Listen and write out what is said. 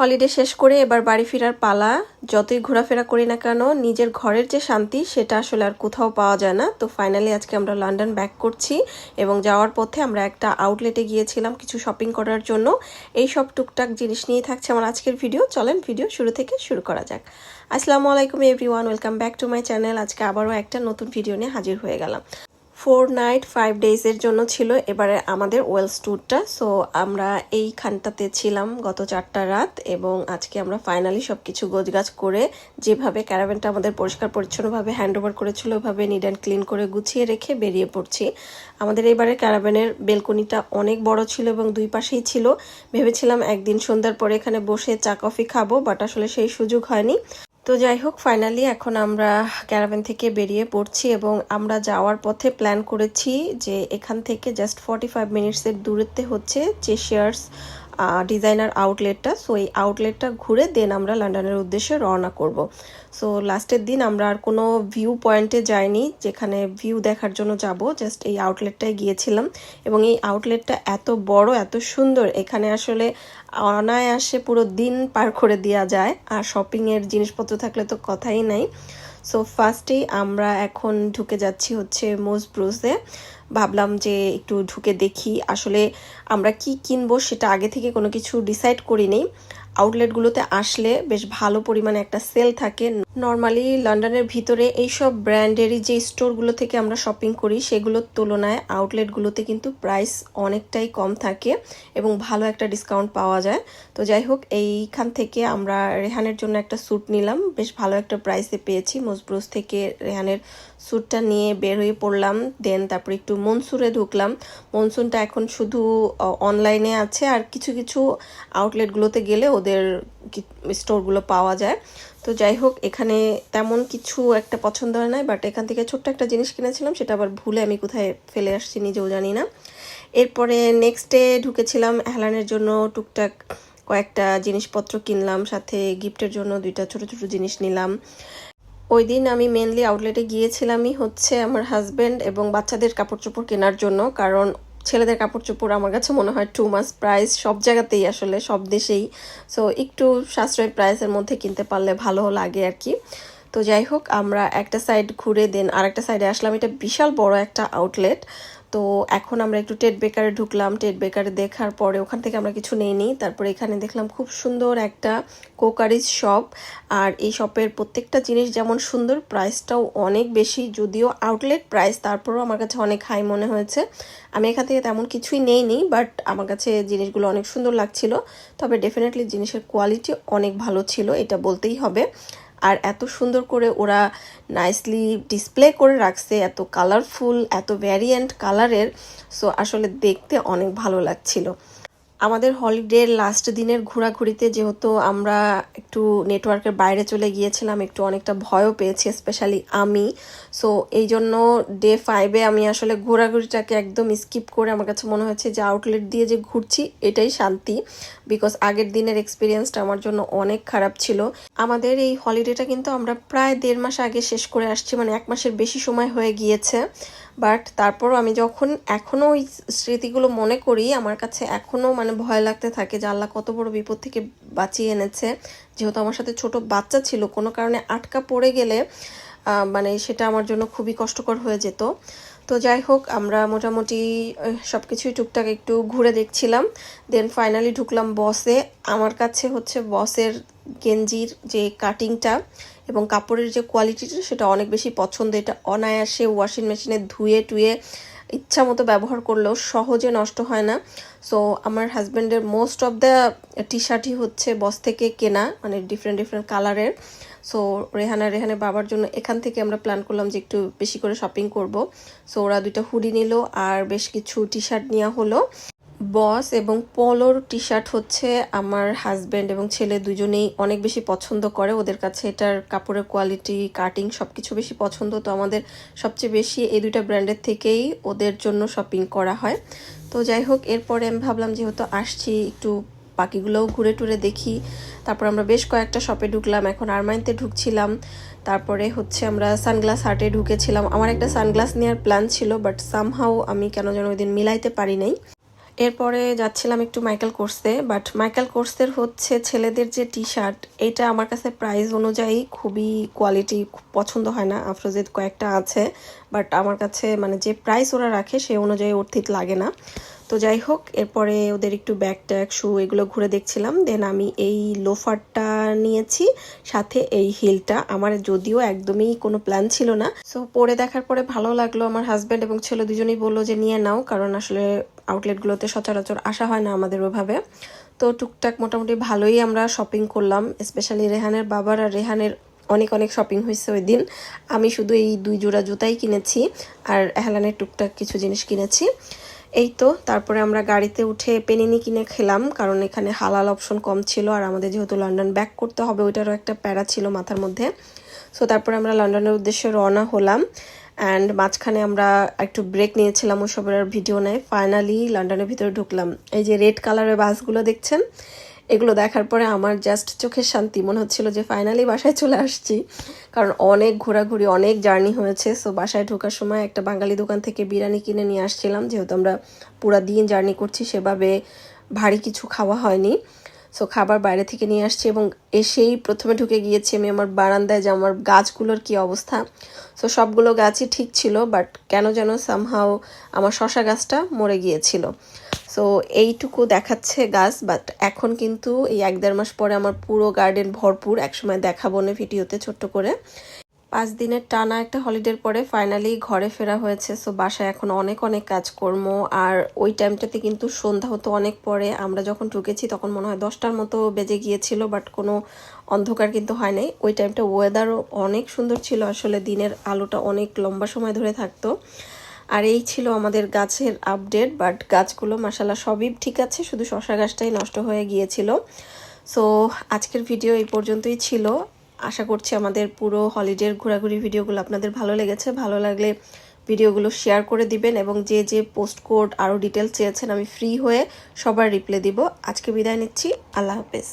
Holiday শেষ করে এবার বাড়ি ফেরার পালা। যতই ঘোরাফেরা করি না কেন, নিজের ঘরের যে শান্তি, সেটা আসলে আর কোথাও পাওয়া যায় না। তো ফাইনালি আজকে আমরা লন্ডন ব্যাক করছি এবং যাওয়ার পথে আমরা একটা আউটলেটে গিয়েছিলাম কিছু শপিং করার জন্য। এই সব টুকটাক জিনিস নিয়ে থাকছে আমার আজকের ভিডিও চলেন ভিডিও শুরু থেকে শুরু করা যাক। আসসালামু আলাইকুম everyone welcome back to my channel আজকে আবারও একটা নতুন ভিডিও নিয়ে হাজির হয়ে গেলাম। ফোর নাইট, ফাইভ ডেজের জন্য ছিল এবারে আমাদের ওয়েলস ট্যুরটা। সো, আমরা এইখানটাতে ছিলাম গত চারটা রাত এবং আজকে আমরা ফাইনালি সব কিছু গোছগাছ করে যেভাবে ক্যারাভেনটা আমাদের পরিষ্কার পরিচ্ছন্নভাবে হ্যান্ড ওভার করেছিল ওইভাবে নিড অ্যান্ড ক্লিন করে গুছিয়ে রেখে বেরিয়ে পড়ছি। আমাদের এবারে ক্যারাভেনের বেলকনিটা অনেক বড় ছিল এবং দুই পাশেই ছিল। ভেবেছিলাম একদিন সন্ধ্যার পরে এখানে বসে চা, কফি খাব, বাট আসলে সেই সুযোগ হয়নি। তো যাই হোক ফাইনালি এখন আমরা ক্যারাভেন থেকে বেরিয়ে পড়ছি এবং আমরা যাওয়ার পথে প্ল্যান করেছি যে এখান থেকে জাস্ট ফর্টি ফাইভ মিনিটসের দূরত্বে হচ্ছে চেশিয়ার্স ডিজাইনার আউটলেটটা সো এই আউটলেটটা ঘুরে দেন আমরা লন্ডনের উদ্দেশ্যে রওনা করব। সো লাস্টের দিন আমরা আর কোনো ভিউ পয়েন্টে যাইনি, যেখানে ভিউ দেখার জন্য যাব জাস্ট এই আউটলেটটায় গিয়েছিলাম। এবং এই আউটলেটটা এত বড়, এত সুন্দর, এখানে আসলে অনায়াসে পুরো দিন পার করে দেওয়া যায়, আর শপিংয়ের জিনিসপত্র থাকলে তো কথাই নাই। সো ফার্স্টেই আমরা এখন ঢুকে যাচ্ছি হচ্ছে মোজ ব্রোজে ভাবলাম যে একটু ঢুকে দেখি, আসলে আমরা কি কিনবো সেটা আগে থেকে কোনো কিছু ডিসাইড করিনি। আউটলেটগুলোতে আসলে বেশ ভালো পরিমাণে একটা সেল থাকে। নর্মালি লন্ডনের ভিতরে এইসব ব্র্যান্ডেরই যে স্টোরগুলো থেকে আমরা শপিং করি, সেগুলোর তুলনায় আউটলেটগুলোতে কিন্তু প্রাইস অনেকটাই কম থাকে এবং ভালো একটা ডিসকাউন্ট পাওয়া যায়। তো যাই হোক, এইখান থেকে আমরা রেহানের জন্য একটা স্যুট নিলাম। বেশ ভালো একটা প্রাইসে পেয়েছি। মজব্রুস থেকে রেহানের স্যুটটা নিয়ে বের হয়ে পড়লাম দেন তারপর একটু মনসুরে ঢুকলাম। মনসুনটা এখন শুধু অনলাইনে আছে আর কিছু কিছু আউটলেটগুলোতে গেলে ওদের স্টোরগুলো পাওয়া যায়। তো যাই হোক, এখানে তেমন কিছু একটা পছন্দ হয় নাই বাট এখান থেকে ছোট্ট একটা জিনিস কিনেছিলাম, সেটা আবার ভুলে আমি কোথায় ফেলে আসছি নিজেও জানি না। এরপরে নেক্সট ডে ঢুকেছিলাম হেলানের জন্য টুকটাক কয়েকটা জিনিসপত্র কিনলাম, সাথে গিফটের জন্য দুইটা ছোট ছোট জিনিস নিলাম। ওই দিন আমি মেনলি আউটলেটে গিয়েছিলামই হচ্ছে আমার হাজব্যান্ড এবং বাচ্চাদের কাপড় চোপড় কেনার জন্য, কারণ ছেলেদের কাপড় চোপড় আমার কাছে মনে হয় টু মাস প্রাইস সব জায়গাতেই আসলে, সব দেশেই। সো একটু সাশ্রয় প্রাইসের মধ্যে কিনতে পারলে ভালো লাগে আর কি। তো যাই হোক, আমরা একটা সাইড ঘুরে দেন আর একটা সাইডে আসলাম। এটা বিশাল বড় একটা আউটলেট তো এখন আমরা একটু টেট বেকারে ঢুকলাম। টেট বেকারে দেখার পরে ওখান থেকে আমরা কিছু নেইনি। তারপরে এখানে দেখলাম খুব সুন্দর একটা কোকারিজ শপ। আর এই শপের প্রত্যেকটা জিনিস যেমন সুন্দর, প্রাইসটাও অনেক বেশি। যদিও আউটলেট প্রাইস তারপরেও আমার কাছে অনেক হাই মনে হয়েছে। আমি এখান থেকে তেমন কিছুই নেইনি বাট আমার কাছে জিনিসগুলো অনেক সুন্দর লাগছিল। তবে ডেফিনেটলি জিনিসের কোয়ালিটি অনেক ভালো ছিল, এটা বলতেই হবে। আর এত সুন্দর করে ওরা নাইসলি ডিসপ্লে করে রাখছে, এত কালারফুল এত ভ্যারিয়েন্ট কালারের সো আসলে দেখতে অনেক ভালো লাগছিল। আমাদের হলিডের লাস্ট দিনের ঘোরাঘুরিতে যেহেতু আমরা একটু নেটওয়ার্কের বাইরে চলে গিয়েছিলাম, একটু অনেকটা ভয়ও পেয়েছি স্পেশালি আমি। সো এই জন্য ডে ফাইভে আমি আসলে ঘোরাঘুরিটাকে একদম স্কিপ করে আমার কাছে মনে হয়েছে যে আউটলেট দিয়ে যে ঘুরছি, এটাই শান্তি। বিকজ আগের দিনের এক্সপিরিয়েন্সটা আমার জন্য অনেক খারাপ ছিল। আমাদের এই হলিডেটা কিন্তু আমরা প্রায় দেড় মাস আগে শেষ করে আসছি মানে এক মাসের বেশি সময় হয়ে গিয়েছে। বাট তারপরও আমি যখন এখনও ওই স্মৃতিগুলো মনে করি, আমার কাছে এখনও মানে ভয় লাগতে থাকে যে আল্লাহ কত বড় বিপদ থেকে বাঁচিয়ে এনেছে। যেহেতু আমার সাথে ছোট বাচ্চা ছিল, কোনো কারণে আটকা পড়ে গেলে মানে সেটা আমার জন্য খুবই কষ্টকর হয়ে যেত। তো যাই হোক, আমরা মোটামুটি সব কিছুই টুকটাক একটু ঘুরে দেখছিলাম। দেন ফাইনালি ঢুকলাম বসে আমার কাছে হচ্ছে বসের গেঞ্জির যে কাটিংটা এবং কাপড়ের যে কোয়ালিটিটা সেটা অনেক বেশি পছন্দ, এটা অনায়াসে ওয়াশিং মেশিনে ধুয়ে টুয়ে ইচ্ছা মতো ব্যবহার করলেও সহজে নষ্ট হয় না। সো আমার হাজব্যান্ডের মোস্ট অফ দ্য টি শার্টই হচ্ছে বস থেকে কেনা মানে ডিফারেন্ট ডিফারেন্ট কালারের সো রেহানা, রেহানের বাবার জন্য এখান থেকে আমরা প্ল্যান করলাম যে একটু বেশি করে শপিং করব। সো ওরা দুইটা হুডি নিল আর বেশ কিছু টি শার্ট নেওয়া হলো। বস এবং পলোর টি শার্ট হচ্ছে আমার হাজব্যান্ড এবং ছেলে দুজনেই অনেক বেশি পছন্দ করে। ওদের কাছে এটার কাপড়ের কোয়ালিটি, কাটিং সব কিছু বেশি পছন্দ। তো আমাদের সবচেয়ে বেশি এই দুইটা ব্র্যান্ডের থেকেই ওদের জন্য শপিং করা হয়। তো যাই হোক, এরপরে আমি ভাবলাম যেহেতু আসছি, একটু বাকিগুলোও ঘুরে টুরে দেখি। তারপর আমরা বেশ কয়েকটা শপে ঢুকলাম। এখন আরমাইনতে ঢুকছিলাম। তারপরে হচ্ছে আমরা সানগ্লাস হাটে ঢুকেছিলাম। আমার একটা সানগ্লাস নেওয়ার প্ল্যান ছিল, বাট সামহাও আমি কেন যেন ওই দিন মিলাইতে পারি নাই। এরপরে যাচ্ছিলাম একটু মাইকেল কোর্সে বাট মাইকেল কোর্সের হচ্ছে ছেলেদের যে টি শার্ট এটা আমার কাছে প্রাইস অনুযায়ী খুবই কোয়ালিটি পছন্দ হয় না। আফরোজেদ কয়েকটা আছে বাট আমার কাছে মানে যে প্রাইস ওরা রাখে সেই অনুযায়ী ঠিক লাগে না। তো যাই হোক, এরপরে ওদের একটু ব্যাগ ট্যাগ শু এগুলো ঘুরে দেখছিলাম। দেন আমি এই লোফারটা নিয়েছি, সাথে এই হিলটা আমার যদিও একদমই কোনো প্ল্যান ছিল না। সো পরে দেখার পরে ভালো লাগল আমার হাজব্যান্ড এবং ছেলে দুজনেই বলল যে, নিয়ে নাও। কারণ আসলে আউটলেটগুলোতে সচরাচর আসা হয় না আমাদের ওইভাবে। তো টুকটাক মোটামুটি ভালোই আমরা শপিং করলাম স্পেশালি রেহানের বাবার আর রেহানের অনেক অনেক শপিং হয়েছে ওই দিন। আমি শুধু এই দুই জোড়া জুতাই কিনেছি আর এহলানের টুকটাক কিছু জিনিস কিনেছি। এই তো, তারপরে আমরা গাড়িতে উঠে পেনিনি কিনে খেলাম, কারণ এখানে হালাল অপশন কম ছিল আর আমাদের যেহেতু লন্ডন ব্যাক করতে হবে, ওইটারও একটা প্যারা ছিল মাথার মধ্যে। সো তারপরে আমরা লন্ডনের উদ্দেশ্যে রওনা হলাম। অ্যান্ড মাঝখানে আমরা একটু ব্রেক নিয়েছিলাম ওসবের ভিডিও নেয় ফাইনালি লন্ডনের ভিতরে ঢুকলাম। এই যে রেড কালারের বাসগুলো দেখছেন, এগুলো দেখার পরে আমার জাস্ট চোখের শান্তি। মনে হচ্ছিল যে ফাইনালি বাসায় চলে আসছি। কারণ অনেক ঘোরাঘুরি, অনেক জার্নি হয়েছে। সো বাসায় ঢোকার সময় একটা বাঙালি দোকান থেকে বিরিয়ানি কিনে নিয়ে আসছিলাম। যেহেতু আমরা পুরা দিন জার্নি করছি, সেভাবে ভারী কিছু খাওয়া হয়নি। সো খাবার বাইরে থেকে নিয়ে আসছি এবং এসেই প্রথমে ঢুকে গিয়েছি আমি আমার বারান্দায় যে আমার গাছগুলোর কি অবস্থা। সো সবগুলো গাছই ঠিক ছিল বাট কেন যেন সামহাও আমার শশা গাছটা মরে গিয়েছিল। সো এইটুকু দেখাচ্ছে গাছ বাট এখন কিন্তু এই এক দেড় মাস পরে আমার পুরো গার্ডেন ভরপুর। একসময় দেখাবো না ভিডিওতে ছোট্ট করে। পাঁচ দিনের টানা একটা হলিডের পরে ফাইনালি ঘরে ফেরা হয়েছে। সো বাসায় এখন অনেক অনেক কাজকর্ম। আর ওই টাইমটাতে কিন্তু সন্ধ্যা হতো অনেক পরে। আমরা যখন ঢুকেছি, তখন মনে হয় দশটার মতো বেজে গিয়েছিল বাট কোনো অন্ধকার কিন্তু হয় নাই। ওই টাইমটা ওয়েদারও অনেক সুন্দর ছিল। আসলে দিনের আলোটা অনেক লম্বা সময় ধরে থাকতো। আর এই ছিল আমাদের গাছের আপডেট বাট গাছগুলো মাসালা সবই ঠিক আছে। শুধু শশা গাছটাই নষ্ট হয়ে গিয়েছিল। সো আজকের ভিডিও এই পর্যন্তই ছিল। আশা করছি আমাদের পুরো হলিডের ঘোরাঘুরি ভিডিওগুলো আপনাদের ভালো লেগেছে। ভালো লাগলে ভিডিওগুলো শেয়ার করে দিবেন এবং যে যে পোস্ট কোড আরও ডিটেলস চেয়েছেন আমি ফ্রি হয়ে সবার রিপ্লাই দিব। আজকে বিদায় নিচ্ছি। আল্লাহ হাফেজ।